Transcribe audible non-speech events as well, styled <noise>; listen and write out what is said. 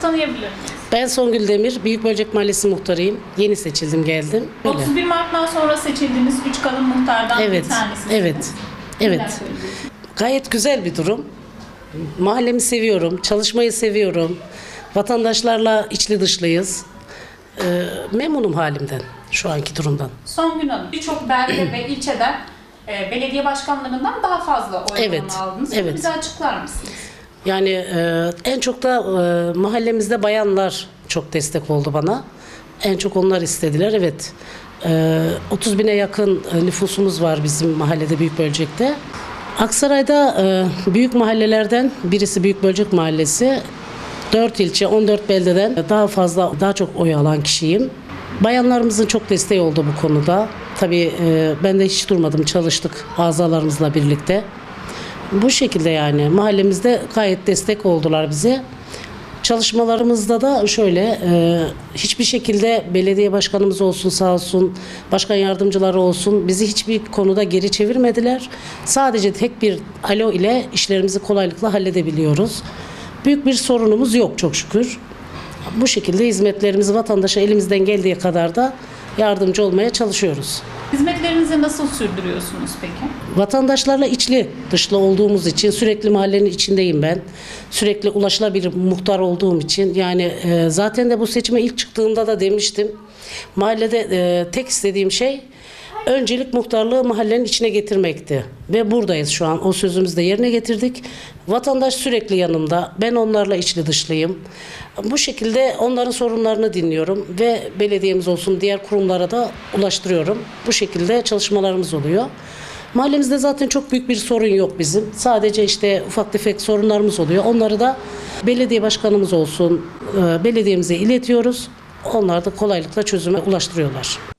Tanıyabilir miyiz? Ben Songül Demir, Büyükbölcek Mahallesi muhtarıyım. Yeni seçildim geldim. Öyle. 31 Mart'tan sonra seçildiğiniz 3 kadın muhtardan Evet, bir tanesiniz. evet, Neler evet. söyleyeceksiniz? Gayet güzel bir durum. Mahallemi seviyorum, çalışmayı seviyorum. Vatandaşlarla içli dışlıyız. Ee, memnunum halimden, şu anki durumdan. Son gün Hanım, birçok belde <clears throat> ve ilçeden e, belediye başkanlarından daha fazla oy Evet, oranı aldınız. Evet. bize açıklar mısınız? Yani e, en çok da e, mahallemizde bayanlar çok destek oldu bana. En çok onlar istediler. Evet. E, 30 bine yakın e, nüfusumuz var bizim mahallede Büyükbölcek'te. Aksaray'da e, büyük mahallelerden birisi Büyükbölcek Mahallesi. 4 ilçe, 14 beldeden daha fazla, daha çok oy alan kişiyim. Bayanlarımızın çok desteği oldu bu konuda. Tabii e, ben de hiç durmadım, çalıştık azalarımızla birlikte. Bu şekilde yani mahallemizde gayet destek oldular bize. Çalışmalarımızda da şöyle e, hiçbir şekilde belediye başkanımız olsun sağ olsun başkan yardımcıları olsun bizi hiçbir konuda geri çevirmediler. Sadece tek bir alo ile işlerimizi kolaylıkla halledebiliyoruz. Büyük bir sorunumuz yok çok şükür. Bu şekilde hizmetlerimizi vatandaşa elimizden geldiği kadar da yardımcı olmaya çalışıyoruz. Hizmetlerinizi nasıl sürdürüyorsunuz peki? Vatandaşlarla içli dışlı olduğumuz için sürekli mahallenin içindeyim ben. Sürekli ulaşılabilir muhtar olduğum için yani e, zaten de bu seçime ilk çıktığımda da demiştim. Mahallede e, tek istediğim şey öncelik muhtarlığı mahallenin içine getirmekti. Ve buradayız şu an. O sözümüzü de yerine getirdik. Vatandaş sürekli yanımda. Ben onlarla içli dışlıyım. Bu şekilde onların sorunlarını dinliyorum ve belediyemiz olsun diğer kurumlara da ulaştırıyorum. Bu şekilde çalışmalarımız oluyor. Mahallemizde zaten çok büyük bir sorun yok bizim. Sadece işte ufak tefek sorunlarımız oluyor. Onları da belediye başkanımız olsun, e, belediyemize iletiyoruz. Onlar da kolaylıkla çözüme ulaştırıyorlar.